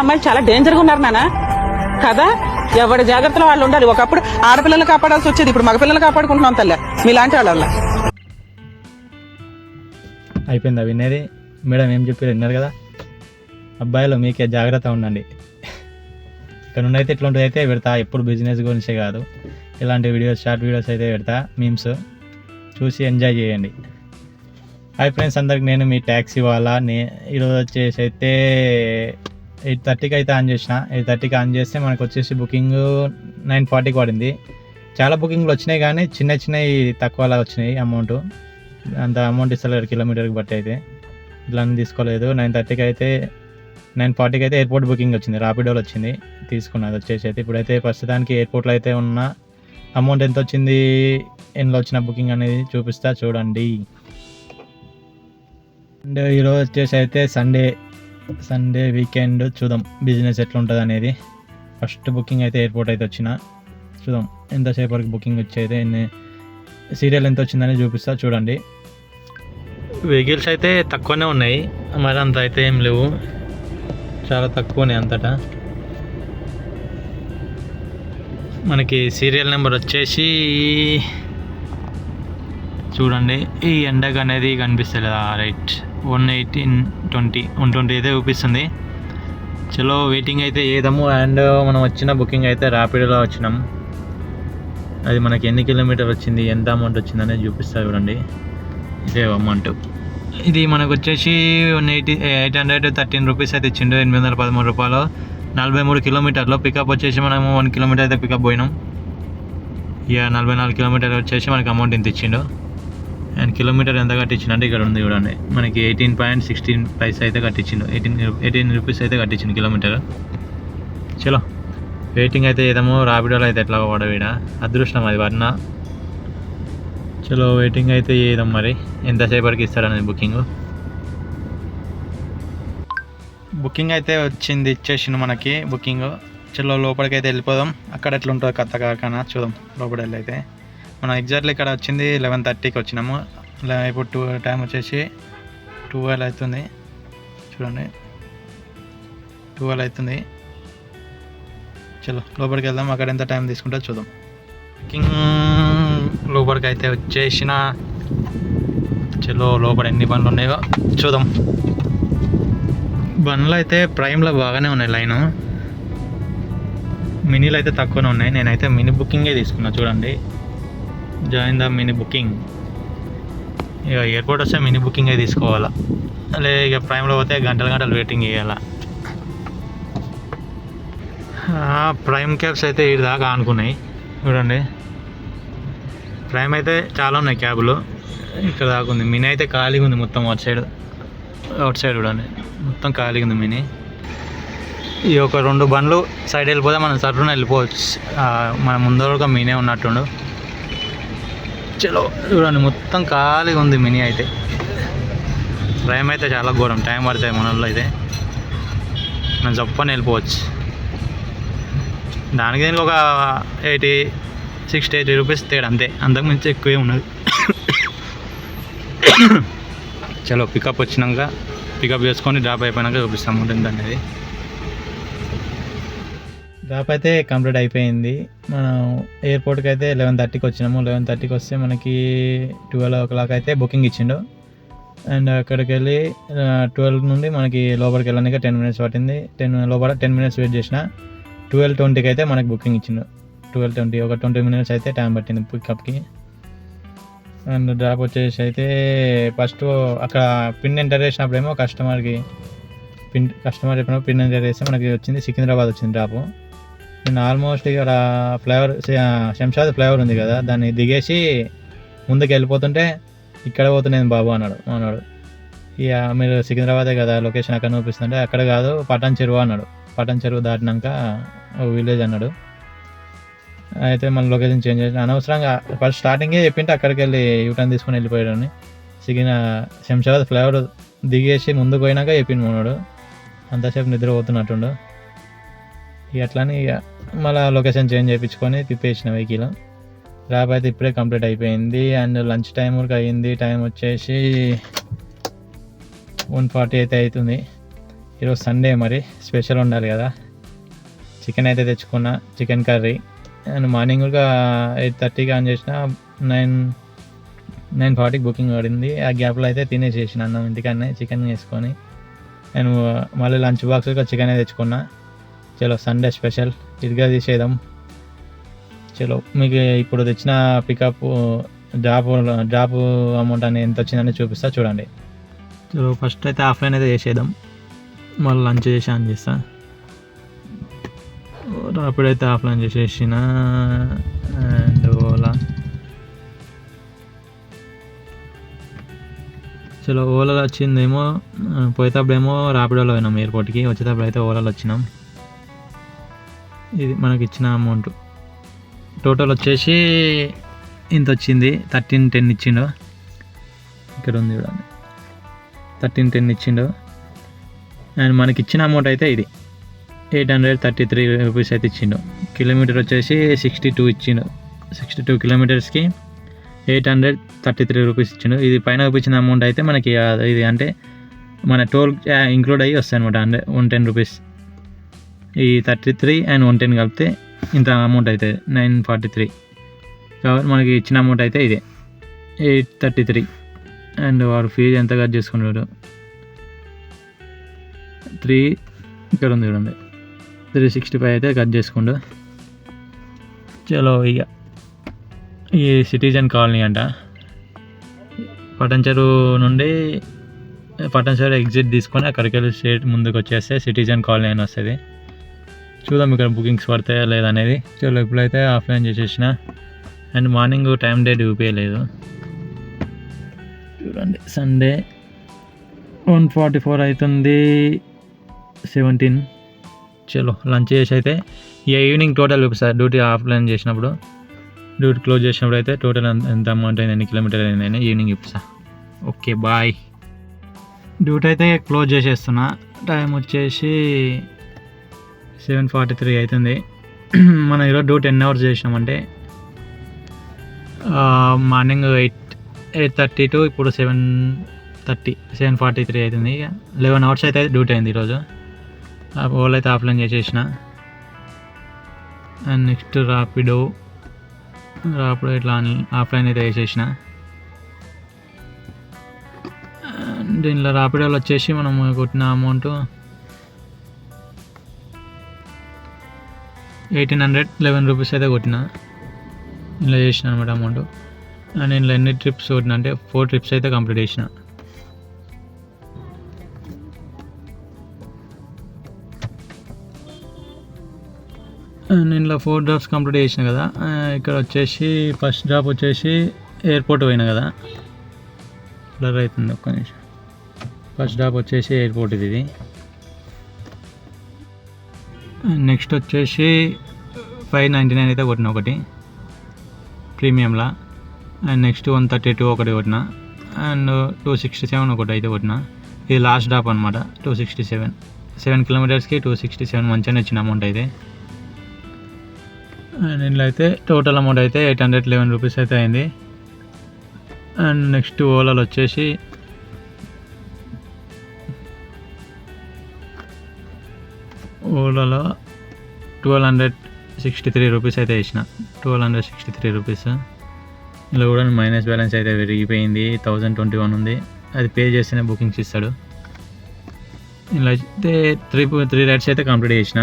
అమ్మాయిలు చాలా డేంజర్గా ఉన్నారు నాన్న కదా? ఎవరి జాగ్రత్తలో వాళ్ళు ఉండాలి. ఒకప్పుడు ఆడపిల్లలు కాపాడాల్సి వచ్చేది. ఇప్పుడు మగపిల్లలు కాపాడుకుంటున్నాం తల్లే. మీలాంటి వాళ్ళ అయిపోయిందా వినేది. మేడం ఏం చెప్పారు? విన్నారు కదా? అబ్బాయిలు మీకే జాగ్రత్త ఉండండి. ఇక్కడ నుండి అయితే ఇట్లాంటిది అయితే పెడతా. ఎప్పుడు బిజినెస్ గురించే కాదు. ఇలాంటి వీడియోస్ షార్ట్ వీడియోస్ అయితే పెడతా. మీమ్స్ చూసి ఎంజాయ్ చేయండి. హాయ్ ఫ్రెండ్స్ అందరికి నేను మీ ట్యాక్సీ వాళ్ళ. నే ఈరోజు వచ్చేసి అయితే ఎయిట్ థర్టీకి అయితే ఆన్ చేసిన. ఎయిట్ థర్టీకి ఆన్ చేస్తే మనకు వచ్చేసి బుకింగ్ నైన్ ఫార్టీకి పడింది. చాలా బుకింగ్లు వచ్చినాయి కానీ చిన్న చిన్నవి తక్కువలా వచ్చినాయి అమౌంట్. అంత అమౌంట్ ఇస్తలేరు కిలోమీటర్కి బట్టి అయితే. ఇట్లా అని తీసుకోలేదు. నైన్ థర్టీకి అయితే నైన్ ఫార్టీకి అయితే ఎయిర్పోర్ట్ బుకింగ్ వచ్చింది. రాపిడోలో వచ్చింది. తీసుకున్నది వచ్చేసి అయితే. ఇప్పుడైతే ప్రస్తుతానికి ఎయిర్పోర్ట్లో అయితే ఉన్న అమౌంట్ ఎంత వచ్చింది ఎందులో వచ్చిన బుకింగ్ అనేది చూపిస్తా చూడండి. అండ్ ఈరోజు వచ్చేసి అయితే సండే సండే వీకెండ్ చూద్దాం. బిజినెస్ ఎట్లా ఉంటుంది అనేది. ఫస్ట్ బుకింగ్ అయితే ఎయిర్పోర్ట్ అయితే వచ్చిన. చూద్దాం. ఎంతసేపు వరకు బుకింగ్ వచ్చి అయితే ఎన్ని సీరియల్ ఎంత వచ్చిందని చూపిస్తా చూడండి. వెహికల్స్ అయితే తక్కువనే ఉన్నాయి. మరి అంత అయితే ఏం లేవు. చాలా తక్కువనే అంతటా. మనకి సీరియల్ నెంబర్ వచ్చేసి చూడండి. ఈ ఎండకు అనేది కనిపిస్తుంది right one eighteen twenty one twenty అయితే చూపిస్తుంది. చలో వెయిటింగ్ అయితే ఏదము అండ్ మనం వచ్చిన బుకింగ్ అయితే ర్యాపిడోలో వచ్చినాం. అది మనకి ఎన్ని కిలోమీటర్ వచ్చింది ఎంత అమౌంట్ వచ్చింది అనేది చూపిస్తా చూడండి. ఇదే అమౌంట్ ఇది మనకు వచ్చేసి one eighty eight hundred thirteen rupees అయితే ఇచ్చిండు ఎనిమిది వందల పదమూడు రూపాయలు. నలభై మూడు కిలోమీటర్లు పికప్ వచ్చేసి మనము వన్ కిలోమీటర్ అయితే పికప్ పోయినాం. ఇక నలభై నాలుగు కిలోమీటర్ వచ్చేసి మనకి అమౌంట్ ఇంత ఇచ్చిండు. అండ్ కిలోమీటర్ ఎంత కట్టించిండు? అంటే ఇక్కడ ఉంది చూడండి. మనకి ఎయిటీన్ పాయింట్ సిక్స్టీన్ ప్రైస్ అయితే కట్టించిండు. ఎయిటీన్ ఎయిటీన్ రూపీస్ అయితే కట్టించిండు కిలోమీటర్. చలో. వెయిటింగ్ అయితే ఏదేమో రాపిడోలో అయితే ఎట్లా పడవీడ అదృష్టం అది వర్ణ చలో వెయిటింగ్ అయితే ఏదాం మరి. ఎంతసేపటికి ఇస్తారనేది బుకింగ్ బుకింగ్ అయితే వచ్చింది ఇచ్చేసిండు మనకి బుకింగ్ చలో లోపలికి అయితే వెళ్ళిపోదాం. అక్కడ ఎట్లుంటుందో కథ కాకనా చూద్దాం. లోపల వెళ్ళి అయితే మనం ఎగ్జాక్ట్లీ ఇక్కడ వచ్చింది లెవెన్ థర్టీకి వచ్చినాము. ఇప్పుడు టూ టైం వచ్చేసి ట్వెల్వ్ అవుతుంది. చూడండి. ట్వెల్వ్ అవుతుంది. చలో లోపలికి వెళ్దాం. అక్కడ ఎంత టైం తీసుకుంటే చూద్దాం. బుకింగ్ లోపలికి అయితే వచ్చేసిన. చలో లోపల ఎన్ని బండ్లు ఉన్నాయో చూద్దాం. బండ్లు అయితే ప్రైమ్లో బాగానే ఉన్నాయి లైను. మినీలు అయితే తక్కువనే ఉన్నాయి. నేనైతే మినీ బుకింగే తీసుకున్నా చూడండి. జాయిన్ ద మినీ బుకింగ్ ఇక ఎయిర్పోర్ట్ వస్తే మినీ బుకింగే తీసుకోవాలా? లే ఇక ప్రైమ్లో పోతే గంటలు గంటలు వెయిటింగ్ చేయాలా? ప్రైమ్ క్యాబ్స్ అయితే ఇటు దాకా అనుకున్నాయి చూడండి. ప్రైమ్ అయితే చాలా ఉన్నాయి క్యాబులు ఇక్కడ దాకా ఉంది. మినీ అయితే ఖాళీగా ఉంది మొత్తం అవుట్ సైడ్ అవుట్ సైడ్ చూడండి. మొత్తం ఖాళీగా ఉంది మినీ ఈ ఒక రెండు బండ్లు సైడ్ వెళ్ళిపోతే మనం సర్రున వెళ్ళిపోవచ్చు. మన ముందర ఒక మినీ ఉన్నట్టుండు. చలో. చూడండి మొత్తం ఖాళీగా ఉంది మినీ అయితే. టైం అయితే చాలా ఘోరం. టైం పడుతుంది మనలో అయితే. మనం చెప్పని వెళ్ళిపోవచ్చు. దానికి దీనికి ఒక ఎయిటీ సిక్స్టీ ఎయిటీ రూపీస్ తేడా అంతే. అంతకు మించి ఎక్కువే ఉన్నది చలో పికప్ వచ్చినాక పికప్ చేసుకొని డ్రాప్ అయిపోయినాక చూపిస్తాం. ఉంటుంది అనేది. డ్రాప్ అయితే కంప్లీట్ అయిపోయింది. మనం ఎయిర్పోర్ట్కి అయితే లెవెన్ థర్టీకి వచ్చినాము. లెవెన్ థర్టీకి వస్తే మనకి ట్వెల్వ్ ఓ క్లాక్ అయితే బుకింగ్ ఇచ్చిండు. అండ్ అక్కడికి వెళ్ళి ట్వెల్వ్ నుండి మనకి లోపలికి వెళ్ళడానికి టెన్ మినిట్స్ పట్టింది. టెన్ లోపల టెన్ మినిట్స్ వెయిట్ చేసిన. ట్వెల్వ్ ట్వంటీకి అయితే మనకి బుకింగ్ ఇచ్చిండు. ట్వెల్వ్ ట్వంటీ ఒక ట్వంటీ మినిట్స్ అయితే టైం పట్టింది పికప్కి అండ్ డ్రాప్ వచ్చేసి అయితే ఫస్ట్ అక్కడ పిన్ ఎంటర్ చేసినప్పుడేమో కస్టమర్కి పిన్ కస్టమర్ చెప్పినప్పుడు పిన్ ఎంటర్ చేస్తే మనకి వచ్చింది. సికింద్రాబాద్ వచ్చింది డ్రాప్ నేను ఆల్మోస్ట్ ఇక్కడ ఫ్లైఓవర్ శంషాద్ ఫ్లేవర్ ఉంది కదా దాన్ని దిగేసి ముందుకు వెళ్ళిపోతుంటే ఇక్కడ పోతున్నాను బాబు అన్నాడు అన్నాడు. ఇక మీరు సికింద్రాబాదే కదా లొకేషన్ అక్కడ చూపిస్తుంటే అక్కడ కాదు పటాన్ చెరువు అన్నాడు. పటాన్ చెరువు దాటినాక ఓ విలేజ్ అన్నాడు. అయితే మన లొకేషన్ చేంజ్ చేసి అనవసరంగా ఫస్ట్ స్టార్టింగే చెప్పింటే అక్కడికి వెళ్ళి యూటర్న్ తీసుకొని వెళ్ళిపోయాడని సిగిన శంషాబాద్ ఫ్లేవర్ దిగేసి ముందుకు పోయినాక చెప్పిండు మనోడు అంతసేపు నిద్రపోతున్నట్టుండు. ఇక అట్లానే ఇక మళ్ళీ లొకేషన్ చేంజ్ చేయించుకొని తిప్పేసిన వెహికల్ ర్యాప్ అయితే ఇప్పుడే కంప్లీట్ అయిపోయింది. అండ్ లంచ్ టైం వరకు అయ్యింది. టైం వచ్చేసి వన్ ఫార్టీ అయితే అవుతుంది. ఈరోజు సండే మరి. స్పెషల్ ఉండాలి కదా. చికెన్ అయితే తెచ్చుకున్నా. Chicken curry. అండ్ మార్నింగ్ కూడా ఎయిట్ థర్టీకి ఆన్ చేసిన నైన్ నైన్ ఫార్టీకి బుకింగ్ పడింది. ఆ గ్యాప్లో అయితే తినేసేసిన అన్నం ఇంటికన్నా చికెన్ వేసుకొని నేను మళ్ళీ లంచ్ బాక్స్గా చికెన్ తెచ్చుకున్నా. చలో సండే స్పెషల్ ఇదిగా తీసేద్దాం. చలో మీకు ఇప్పుడు తెచ్చిన పికప్ డ్రాప్ డ్రాప్ అమౌంట్ అని ఎంత వచ్చిందని చూపిస్తా చూడండి. చలో ఫస్ట్ అయితే ఆఫ్లైన్ అయితే చేసేద్దాం. మళ్ళీ లంచ్ చేసి ఆన్ చేస్తా. అప్పుడైతే ఆఫ్లైన్ చేసేసిన. అండ్ ఓలా. చలో ఓలాలో వచ్చిందేమో పోయేటప్పుడేమో రాపిడోలో పోయినాం ఎయిర్పోర్ట్కి వచ్చేటప్పుడు అయితే ఓలాలో వచ్చినాం. ఇది మనకి ఇచ్చిన అమౌంట్ టోటల్ వచ్చేసి ఇంత వచ్చింది థర్టీన్ టెన్ ఇచ్చిండు. ఇక్కడ ఉంది చూడండి. థర్టీన్ టెన్ ఇచ్చిండు. అండ్ మనకి ఇచ్చిన అమౌంట్ అయితే ఇది. Eight hundred thirty three rupees అయితే ఇచ్చిండు. కిలోమీటర్ వచ్చేసి సిక్స్టీ టూ ఇచ్చిండు. Sixty two కిలోమీటర్స్కి eight hundred thirty three rupees ఇచ్చిండు. ఇది పైన చూపించిన అమౌంట్ అయితే మనకి ఇది అంటే మన టోల్ ఇంక్లూడ్ అయ్యి వస్తాయి అనమాట హండ్రెడ్ వన్ టెన్ రూపీస్ ఈ thirty three and one ten కలిపితే ఇంత అమౌంట్ అవుతుంది నైన్ ఫార్టీ త్రీ కాబట్టి మనకి ఇచ్చిన అమౌంట్ అయితే ఇదే. ఎయిట్ థర్టీ త్రీ అండ్ వాడు ఫీజు ఎంత కట్ చేసుకున్నాడు? త్రీ ఇక్కడ ఉంది చూడండి. త్రీ సిక్స్టీ ఫైవ్ అయితే కట్ చేసుకుండు. చలో ఇక. ఈ సిటిజన్ కాలనీ అంట. పటంచెరు నుండి పటంచెరు ఎగ్జిట్ తీసుకొని అక్కడికి వెళ్ళి స్ట్రేట్ ముందుకు వచ్చేస్తే సిటిజన్ కాలనీ అని వస్తుంది. చూద్దాం ఇక్కడ బుకింగ్స్ పడతాయా లేదా అనేది. చలో ఇప్పుడైతే ఆఫ్లైన్ చేసేసిన. అండ్ మార్నింగ్ టైం డేట్ చూపించలేదు చూడండి సండే వన్ ఫార్టీ ఫోర్ అవుతుంది సెవెంటీన్ చలో లంచ్ చేసి అయితే ఇక ఈవినింగ్ టోటల్ చూపిస్తారు డ్యూటీ ఆఫ్లైన్ చేసినప్పుడు డ్యూటీ క్లోజ్ చేసినప్పుడు అయితే టోటల్ ఎంత అమౌంట్ అయింది ఎన్ని కిలోమీటర్ అయిందని ఈవినింగ్ చూపిస్తా ఓకే బాయ్ డ్యూటీ అయితే క్లోజ్ చేసేస్తున్నా. టైం వచ్చేసి సెవెన్ ఫార్టీ త్రీ అవుతుంది. మనం ఈరోజు డ్యూటీ టెన్ అవర్స్ చేసినామంటే morning eight eight thirty to ఇప్పుడు seven thirty seven forty three అవుతుంది. ఇక లెవెన్ అవర్స్ అయితే డ్యూటీ అయింది ఈరోజు. ఓల్ అయితే ఆఫ్లైన్ చేసేసిన. అండ్ నెక్స్ట్ రాపిడో రాపిడో ఇట్లా ఆఫ్లైన్ అయితే వేసేసిన దీనిలో రాపిడోలో వచ్చేసి మనం కొట్టిన amount eighteen hundred eleven rupees అయితే కొట్టిన. ఇలా చేసిన అనమాట అమౌంట్ అండ్ ఇందులో ఎన్ని ట్రిప్స్ కొట్టిన అంటే ఫోర్ ట్రిప్స్ అయితే కంప్లీట్ చేసిన. అండ్ ఇందులో ఫోర్ డ్రాప్స్ కంప్లీట్ చేసిన కదా. ఇక్కడ వచ్చేసి ఫస్ట్ డ్రాప్ వచ్చేసి ఎయిర్పోర్ట్ పోయినా కదా. బ్లర్ అవుతుంది ఒక్క నిమిషం. ఫస్ట్ డ్రాప్ వచ్చేసి ఎయిర్పోర్ట్ ఇది. నెక్స్ట్ వచ్చేసి ఫైవ్ నైంటీ నైన్ అయితే కొట్టిన ఒకటి. ప్రీమియంలా. And next one thirty two ఒకటి కొట్టిన. అండ్ టూ సిక్స్టీ సెవెన్ ఒకటి అయితే కొట్టిన. ఇది లాస్ట్ డ్రాప్ అనమాట టూ సిక్స్టీ సెవెన్. సెవెన్ కిలోమీటర్స్కి టూ సిక్స్టీ సెవెన్ మంచిగానే వచ్చిన అమౌంట్ అయితే. అండ్ ఇందులో అయితే టోటల్ అమౌంట్ అయితే ఎయిట్ హండ్రెడ్ లెవెన్ రూపీస్ అయితే అయింది. అండ్ నెక్స్ట్ ఓలాలో వచ్చేసి ఓలాలో twelve hundred sixty three rupees అయితే వేసిన. Twelve hundred sixty three rupees ఇందులో కూడా మైనస్ బ్యాలెన్స్ అయితే విరిగిపోయింది థౌజండ్ ట్వంటీ వన్ ఉంది. అది పే చేస్తేనే బుకింగ్స్ ఇస్తాడు. ఇలా అయితే త్రీ త్రీ రైడ్స్ అయితే కంప్లీట్ చేసిన.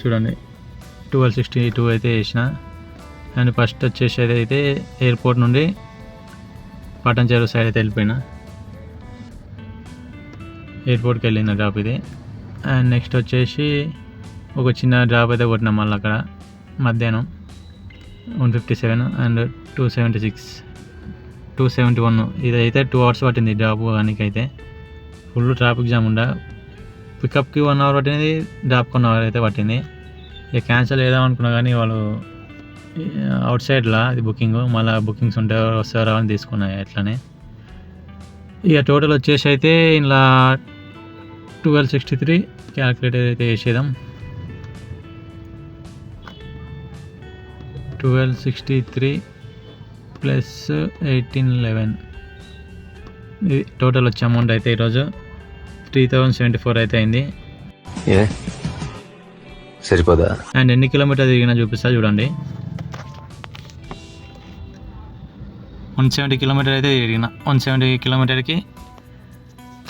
చూడండి. ట్వెల్వ్ సిక్స్టీ టూ అయితే చేసిన అండ్ ఫస్ట్ వచ్చేసి అయితే ఎయిర్పోర్ట్ నుండి పటన్ చెరువు సైడ్ అయితే వెళ్ళిపోయినా. ఎయిర్పోర్ట్కి వెళ్ళిన డ్రాప్ ఇది. అండ్ నెక్స్ట్ వచ్చేసి ఒక చిన్న డ్రాప్ అయితే కొట్టినాం మళ్ళీ అక్కడ. మధ్యాహ్నం one fifty seven and two seventy six two seventy one ఇదైతే టూ అవర్స్ పట్టింది డ్రాప్ కానీ అయితే ఫుల్ ట్రాఫిక్ జామ్ ఉండ పికప్కి వన్ అవర్ పట్టింది డ్రాప్కి వన్ అవర్ అయితే పట్టింది. ఇక క్యాన్సిల్ చేద్దాం అనుకున్నా కానీ వాళ్ళు అవుట్ సైడ్లా ఇది బుకింగ్ మళ్ళీ బుకింగ్స్ ఉంటే వస్తారా అని తీసుకున్నాయి అట్లానే. ఇక టోటల్ వచ్చేసి అయితే ఇలా ట్వెల్వ్ సిక్స్టీ త్రీ క్యాల్కులేటర్ అయితే వేసేద్దాం twelve sixty three plus eighteen eleven ఇది టోటల్ వచ్చే అమౌంట్ అయితే ఈరోజు త్రీ థౌజండ్ సెవెంటీ ఫోర్ అయితే అయింది. ఏ? సరిపోదా? అండ్ ఎన్ని కిలోమీటర్ తిరిగినా చూపిస్తా చూడండి. వన్ సెవెంటీ కిలోమీటర్ అయితే తిరిగిన. వన్ సెవెంటీ కిలోమీటర్కి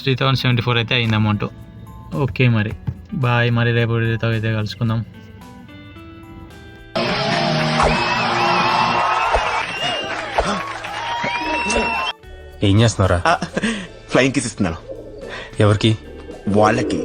త్రీ థౌజండ్ సెవెంటీ ఫోర్ అయితే అయింది అమౌంట్ ఓకే మరి. బాయ్ మరి రేపు అయితే కలుసుకుందాం. ఏం చేస్తున్నారా ఫ్లయింగ్ కిస్ ఇస్తున్నాను. ఎవరికి? వాళ్ళకి.